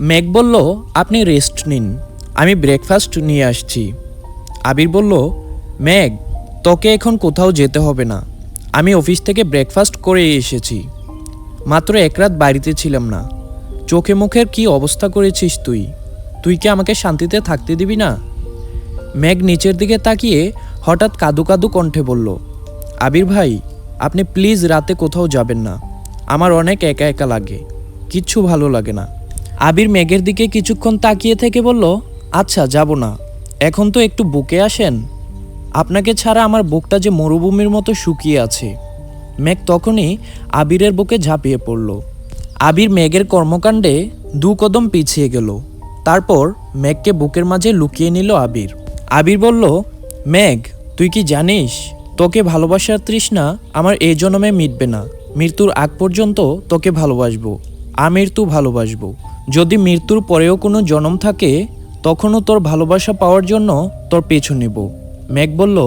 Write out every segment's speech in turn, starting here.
মেঘ বলল, আপনি রেস্ট নিন। আমি ব্রেকফাস্ট নিয়ে আসছি। আবির বলল, মেঘ, তোকে এখন কোথাও যেতে হবে না। আমি অফিস থেকে ব্রেকফাস্ট করে এসেছি। মাত্র এক রাত বাড়িতে ছিলাম না। চোখে মুখের কি অবস্থা করেছিস তুই? তুই কি আমাকে শান্তিতে থাকতে দিবি না? মেঘ নিচের দিকে তাকিয়ে হঠাৎ কাদু কাদু কণ্ঠে বলল, আবির ভাই, আপনি প্লিজ রাতে কোথাও যাবেন না। আমার অনেক একা একা লাগে। কিচ্ছু ভালো লাগে না। আবির মেঘের দিকে কিছুক্ষণ তাকিয়ে থেকে বলল আচ্ছা যাব না। এখন তো একটু বুকে আসেন। আপনাকে ছাড়া আমার বুকটা যে মরুভূমির মতো শুকিয়ে আছে। মেঘ তখনই আবিরের বুকে ঝাঁপিয়ে পড়ল। আবির মেঘের কর্মকাণ্ডে দু কদম পিছিয়ে গেল। তারপর মেঘকে বুকের মাঝে লুকিয়ে নিল আবির। আবির বলল, মেঘ, তুই কি জানিস? তোকে ভালোবাসার তৃষ্ণা আমার এই জন্মে মিটবে না। মৃত্যুর আগ পর্যন্ত তোকে ভালোবাসবো। আমির তু ভালোবাসবো। যদি মৃত্যুর পরেও কোনো জন্ম থাকে, তখনও তোর ভালোবাসা পাওয়ার জন্য তোর পেছু নেব। মেঘ বলল,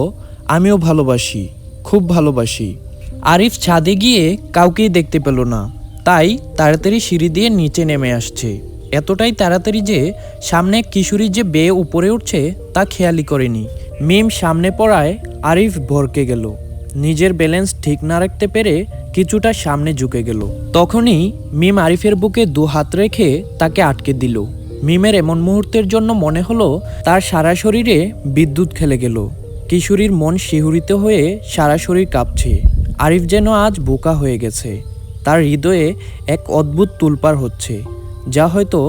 আমিও ভালোবাসি, খুব ভালোবাসি। আরিফ ছাদে গিয়ে কাউকেই দেখতে পেল না। তাই তাড়াতাড়ি সিঁড়ি দিয়ে নিচে নেমে আসছে। এতটাই তাড়াতাড়ি যে সামনে কিশোরী যে বেয়ে উপরে উঠছে, তা খেয়ালি করেনি। মিম সামনে পড়ায় আরিফ ভরকে গেল। নিজের ব্যালেন্স ঠিক না রাখতে পেরে কিছুটা সামনে ঝুঁকে গেল। তখনই মিম আরিফের বুকে দু হাত রেখে তাকে আটকে দিল। মিমের এমন মুহূর্তের জন্য মনে হলো, তার সারা শরীরে বিদ্যুৎ খেলে গেল। কিশোরীর মন শিহরিত হয়ে সারা শরীর কাঁপছে। আরিফ যেন আজ বোকা হয়ে গেছে। তার হৃদয়ে এক অদ্ভুত তুলপার হচ্ছে, যা হয়তো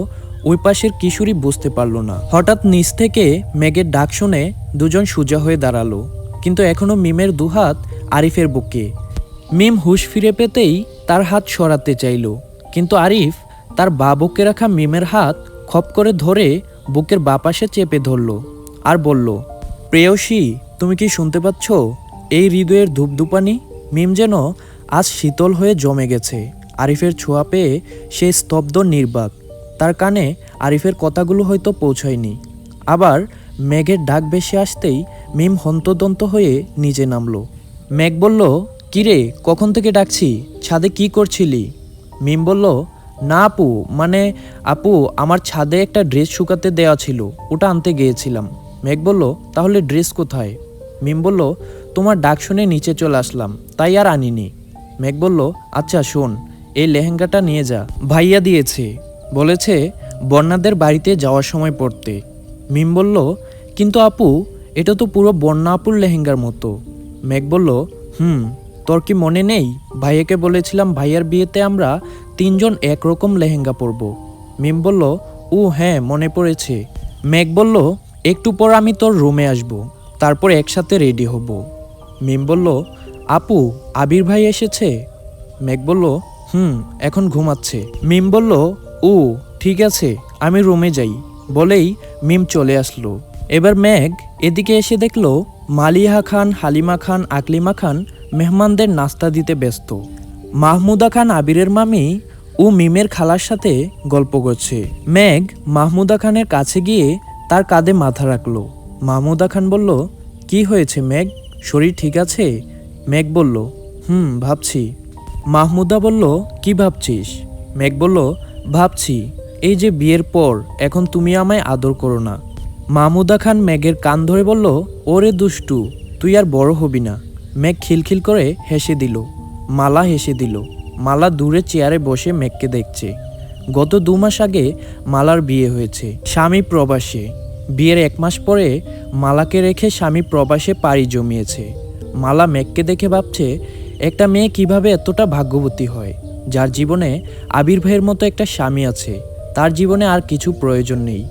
ওই পাশের কিশোরী বুঝতে পারল না। হঠাৎ নিচ থেকে মেঘের ডাক শুনে দুজন সোজা হয়ে দাঁড়াল, কিন্তু এখনও মিমের দুহাত আরিফের বুকে। মিম হুশ ফিরে পেতেই তার হাত সরাতে চাইল। কিন্তু আরিফ তার বা বুকে রাখা মিমের হাত খপ করে ধরে বুকের বাপাশে চেপে ধরল আর বলল, প্রেয়সী, তুমি কি শুনতে পাচ্ছ? এই হৃদয়ের ধূপধুপানি মিম যেন আজ শীতল হয়ে জমে গেছে। আরিফের ছোঁয়া পেয়ে সে স্তব্ধ নির্বাক। তার কানে আরিফের কথাগুলো হয়তো পৌঁছয়নি। আবার মেঘের ডাক ভেসে আসতেই মিম হন্তদন্ত হয়ে নিচে নামলো। মেঘ বলল কিরে, কখন থেকে ডাকছি? ছাদে কি করছিলি? মিম বলল, না আপু মানে আপু, আমার ছাদে একটা ড্রেস শুকাতে দেওয়া ছিল, ওটা আনতে গিয়েছিলাম। মেঘ বলল, তাহলে ড্রেস কোথায়? মিম বলল, তোমার ডাক শুনে নিচে চলে আসলাম, তাই আর আনিনি। মেঘ বলল আচ্ছা শোন, এই লেহেঙ্গাটা নিয়ে যা। ভাইয়া দিয়েছে। বলেছে, বন্যাদের বাড়িতে যাওয়ার সময় পড়তে। মিম বলল, কিন্তু আপু, এটা তো পুরো বন্যা আপুর লেহেঙ্গার মতো। মেঘ বলল, হুম। তোর কি মনে নেই? ভাইয়াকে বলেছিলাম ভাইয়ার বিয়েতে আমরা তিনজন একরকম লেহেঙ্গা পরব। মিম বলল ও হ্যাঁ মনে পড়েছে। ম্যাক বলল, একটু পর আমি তোর রুমে আসব, তারপর একসাথে রেডি হব। মিম বলল, আপু, আবির ভাই এসেছে? ম্যাক বলল, হুম, এখন ঘুমাচ্ছে। মিম বলল ও ঠিক আছে, আমি রুমে যাই। বলেই মিম চলে আসলো। এবার মেঘ এদিকে এসে দেখল মালিহা খান, হালিমা খান, আকলিমা খান মেহমানদের নাস্তা দিতে ব্যস্ত। মাহমুদা খান আবিরের মামি ও মিমের খালার সাথে গল্প করছে। মেঘ মাহমুদা খানের কাছে গিয়ে তার কাঁধে মাথা রাখল। মাহমুদা খান বলল, কি হয়েছে মেঘ? শরীর ঠিক আছে? মেঘ বলল, হুম, ভাবছি। মাহমুদা বলল, কি ভাবছিস? মেঘ বলল, ভাবছি, এই যে বিয়ের পর, এখন তুমি আমায় আদর করো না। মাহমুদা খান মেঘের কান ধরে বলল, ওরে দুষ্টু, তুই আর বড় হবি না। মেঘ খিলখিল করে হেসে দিল। মালা হেসে দিল। মালা দূরে চেয়ারে বসে মেঘকে দেখছে। গত দু মাস আগে মালার বিয়ে হয়েছে, স্বামী প্রবাসে। বিয়ের এক মাস পরে মালাকে রেখে স্বামী প্রবাসে পাড়ি জমিয়েছে। মালা মেঘকে দেখে ভাবছে, একটা মেয়ে কীভাবে এতটা ভাগ্যবতী হয়? যার জীবনে আবির ভাইয়ের মতো একটা স্বামী আছে, তার জীবনে আর কিছু প্রয়োজন নেই।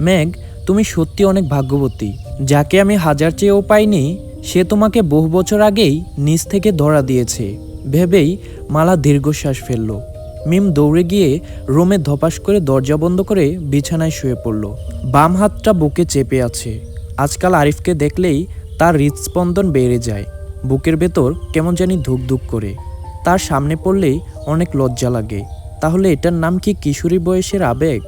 মেঘ, তুমি সত্যি অনেক ভাগ্যবতী। যাকে আমি হাজার চেয়েও পাইনি সে তোমাকে বহু বছর আগেই নিচ থেকে ধরা দিয়েছে। ভেবেই মালা দীর্ঘশ্বাস ফেলল। মিম দৌড়ে গিয়ে রুমে ধপাস করে দরজা বন্ধ করে বিছানায় শুয়ে পড়ল। বাম হাতটা বুকে চেপে আছে। আজকাল আরিফকে দেখলেই তার হৃদস্পন্দন বেড়ে যায়। বুকের ভেতর কেমন জানি ধুক ধুক করে। তার সামনে পড়লেই অনেক লজ্জা লাগে। তাহলে এটার নাম কি কিশোরী বয়সের আবেগ?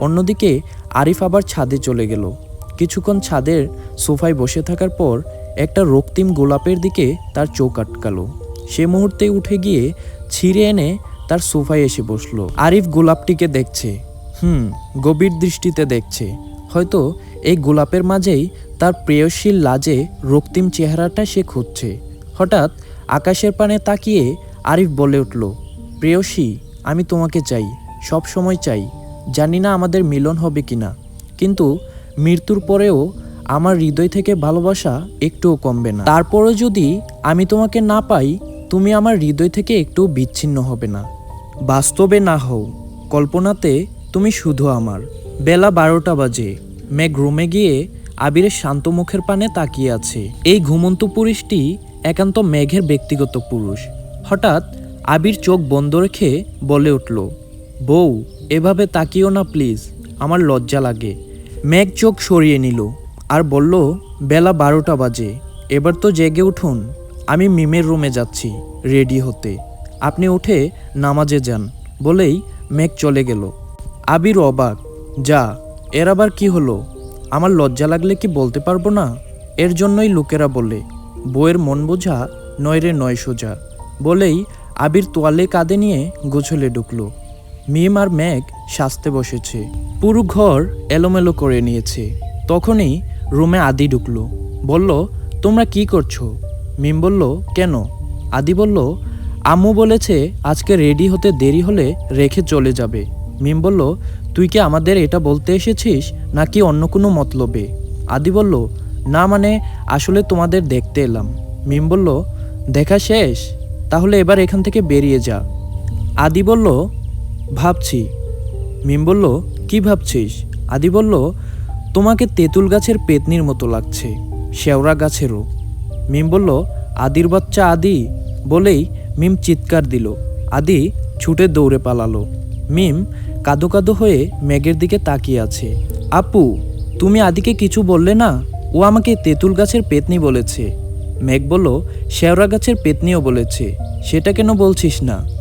অন্যদিকে আরিফ আবার ছাদে চলে গেল। কিছুক্ষণ ছাদের সোফায় বসে থাকার পর একটা রক্তিম গোলাপের দিকে তার চোখ আটকালো। সে মুহূর্তে উঠে গিয়ে ছিঁড়ে এনে তার সোফায় এসে বসল। আরিফ গোলাপটিকে দেখছে। হুম, গভীর দৃষ্টিতে দেখছে। হয়তো এই গোলাপের মাঝেই তার প্রেয়সীর লাজে রক্তিম চেহারাটা সে খুঁজছে। হঠাৎ আকাশের পানে তাকিয়ে আরিফ বলে উঠল, প্রেয়সী, আমি তোমাকে চাই সব সময় চাই। জানি না আমাদের মিলন হবে কিনা। কিন্তু মৃত্যুর পরেও আমার হৃদয় থেকে ভালোবাসা একটুও কমবে না। তারপরে যদি আমি তোমাকে না পাই, তুমি আমার হৃদয় থেকে একটু বিচ্ছিন্ন হবে না। বাস্তবে না হও, কল্পনাতে তুমি শুধু আমার। বেলা বারোটা বাজে, মেঘ রুমে গিয়ে আবিরের শান্ত মুখের পানে তাকিয়ে আছে। এই ঘুমন্ত পুরুষটি একান্ত মেঘের ব্যক্তিগত পুরুষ। হঠাৎ আবির চোখ বন্ধ রেখে বলে উঠল, বউ, এভাবে তাকিও না প্লিজ, আমার লজ্জা লাগে। মেঘ চোখ সরিয়ে নিল আর বলল, বেলা বারোটা বাজে। এবার তো জেগে উঠুন, আমি মিমের রুমে যাচ্ছি, রেডি হতে। আপনি উঠে নামাজে যান, বলেই মেঘ চলে গেল। আবির অবাক, যা, এর আবার কি হলো? আমার লজ্জা লাগলে কি বলতে পারব না? এর জন্যই লোকেরা বলে বইয়ের মন বোঝা নয়রে নয় সোজা। বলেই আবির তোয়ালে কাঁধে নিয়ে গোছলে ঢুকলো। মিম আর ম্যাগ সাজতে বসেছে। পুরো ঘর এলোমেলো করে নিয়েছে। তখনই রুমে আদি ঢুকলো। বলল, তোমরা কি করছ? মিম বলল, কেন? আদি বলল, আম্মু বলেছে আজকে রেডি হতে দেরি হলে রেখে চলে যাবে। মিম বলল, তুই কি আমাদের এটা বলতে এসেছিস নাকি অন্য কোনো মতলবে? আদি বলল, না মানে আসলে তোমাদের দেখতে এলাম। মিম বলল, দেখা শেষ, তাহলে এবার এখান থেকে বেরিয়ে যা। আদি বলল, ভাবছি। মিম বলল, কি ভাবছিস? আদি বলল তোমাকে তেঁতুল গাছের পেতনির মতো লাগছে, শেওড়া গাছেরও। মিম বলল, আদির বাচ্চা আদি। বলেই মিম চিৎকার দিল। আদি ছুটে দৌড়ে পালালো। মিম কাদো কাদো হয়ে মেঘের দিকে তাকিয়ে আছে। আপু, তুমি আদিকে কিছু বললে না? ও আমাকে তেঁতুল গাছের পেতনি বলেছে। মেঘ বলল, শেওড়া গাছের পেতনিও বলেছে। সেটা কেন বলছিস না?